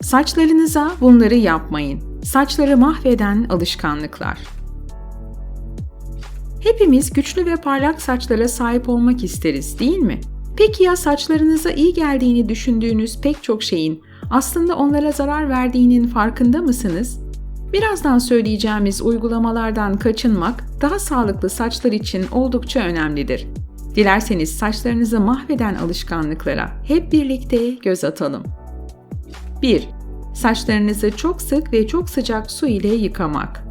Saçlarınıza bunları yapmayın. Saçları mahveden alışkanlıklar. Hepimiz güçlü ve parlak saçlara sahip olmak isteriz, değil mi? Peki ya saçlarınıza iyi geldiğini düşündüğünüz pek çok şeyin aslında onlara zarar verdiğinin farkında mısınız? Birazdan söyleyeceğimiz uygulamalardan kaçınmak daha sağlıklı saçlar için oldukça önemlidir. Dilerseniz saçlarınızı mahveden alışkanlıklara hep birlikte göz atalım. 1. Saçlarınızı çok sık ve çok sıcak su ile yıkamak.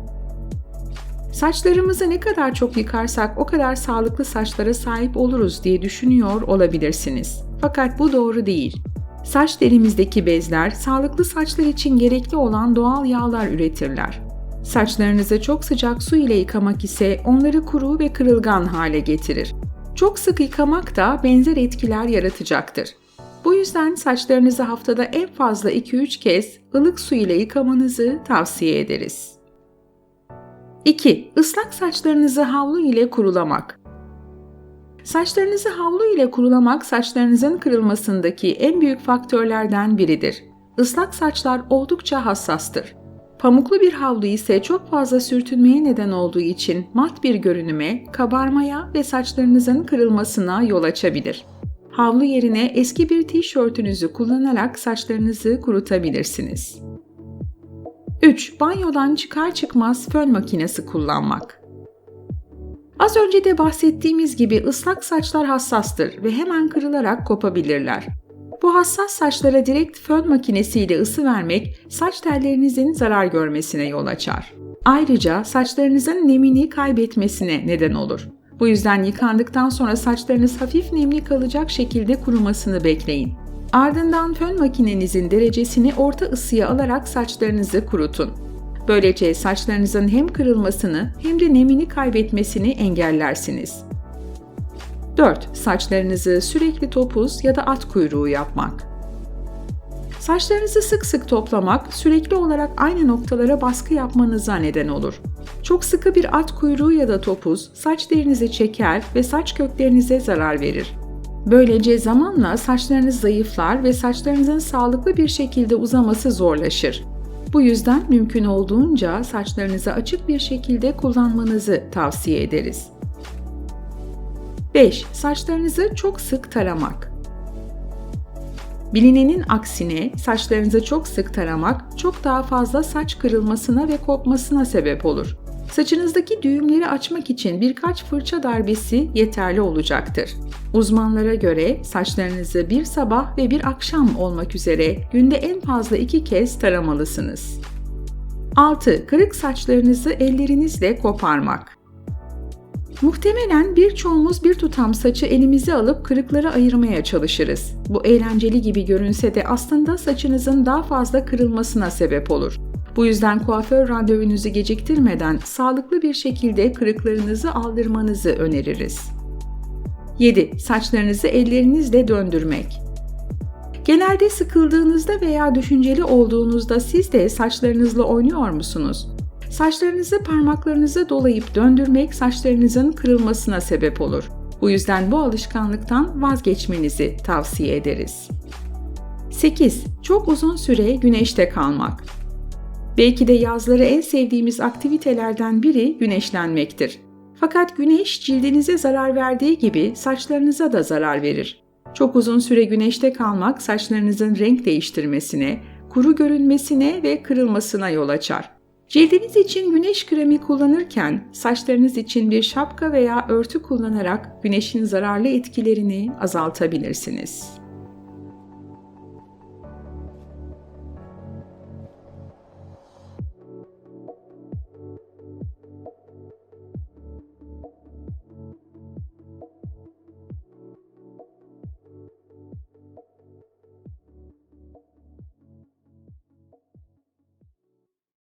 Saçlarımızı ne kadar çok yıkarsak o kadar sağlıklı saçlara sahip oluruz diye düşünüyor olabilirsiniz. Fakat bu doğru değil. Saç derimizdeki bezler sağlıklı saçlar için gerekli olan doğal yağlar üretirler. Saçlarınızı çok sıcak su ile yıkamak ise onları kuru ve kırılgan hale getirir. Çok sık yıkamak da benzer etkiler yaratacaktır. Bu yüzden saçlarınızı haftada en fazla 2-3 kez ılık su ile yıkamanızı tavsiye ederiz. 2. Islak saçlarınızı havlu ile kurulamak. Saçlarınızı havlu ile kurulamak saçlarınızın kırılmasındaki en büyük faktörlerden biridir. Islak saçlar oldukça hassastır. Pamuklu bir havlu ise çok fazla sürtünmeye neden olduğu için mat bir görünüme, kabarmaya ve saçlarınızın kırılmasına yol açabilir. Havlu yerine eski bir tişörtünüzü kullanarak saçlarınızı kurutabilirsiniz. 3. Banyodan çıkar çıkmaz fön makinesi kullanmak. Az önce de bahsettiğimiz gibi ıslak saçlar hassastır ve hemen kırılarak kopabilirler. Bu hassas saçlara direkt fön makinesiyle ısı vermek saç tellerinizin zarar görmesine yol açar. Ayrıca saçlarınızın nemini kaybetmesine neden olur. Bu yüzden yıkandıktan sonra saçlarınız hafif nemli kalacak şekilde kurumasını bekleyin. Ardından fön makinenizin derecesini orta ısıya alarak saçlarınızı kurutun. Böylece saçlarınızın hem kırılmasını hem de nemini kaybetmesini engellersiniz. 4. Saçlarınızı sürekli topuz ya da at kuyruğu yapmak. Saçlarınızı sık sık toplamak, sürekli olarak aynı noktalara baskı yapmanıza neden olur. Çok sıkı bir at kuyruğu ya da topuz saç derinizi çeker ve saç köklerinize zarar verir. Böylece zamanla saçlarınız zayıflar ve saçlarınızın sağlıklı bir şekilde uzaması zorlaşır. Bu yüzden mümkün olduğunca saçlarınızı açık bir şekilde kullanmanızı tavsiye ederiz. 5. Saçlarınızı çok sık taramak. Bilinenin aksine saçlarınızı çok sık taramak çok daha fazla saç kırılmasına ve kopmasına sebep olur. Saçınızdaki düğümleri açmak için birkaç fırça darbesi yeterli olacaktır. Uzmanlara göre saçlarınızı bir sabah ve bir akşam olmak üzere günde en fazla iki kez taramalısınız. 6. Kırık saçlarınızı ellerinizle koparmak. Muhtemelen birçoğumuz bir tutam saçı elimize alıp kırıklara ayırmaya çalışırız. Bu eğlenceli gibi görünse de aslında saçınızın daha fazla kırılmasına sebep olur. Bu yüzden kuaför randevunuzu geciktirmeden sağlıklı bir şekilde kırıklarınızı aldırmanızı öneririz. 7. Saçlarınızı ellerinizle döndürmek. Genelde sıkıldığınızda veya düşünceli olduğunuzda siz de saçlarınızla oynuyor musunuz? Saçlarınızı parmaklarınıza dolayıp döndürmek saçlarınızın kırılmasına sebep olur. Bu yüzden bu alışkanlıktan vazgeçmenizi tavsiye ederiz. 8. Çok uzun süre güneşte kalmak. Belki de yazları en sevdiğimiz aktivitelerden biri güneşlenmektir. Fakat güneş cildinize zarar verdiği gibi saçlarınıza da zarar verir. Çok uzun süre güneşte kalmak saçlarınızın renk değiştirmesine, kuru görünmesine ve kırılmasına yol açar. Cildiniz için güneş kremi kullanırken saçlarınız için bir şapka veya örtü kullanarak güneşin zararlı etkilerini azaltabilirsiniz.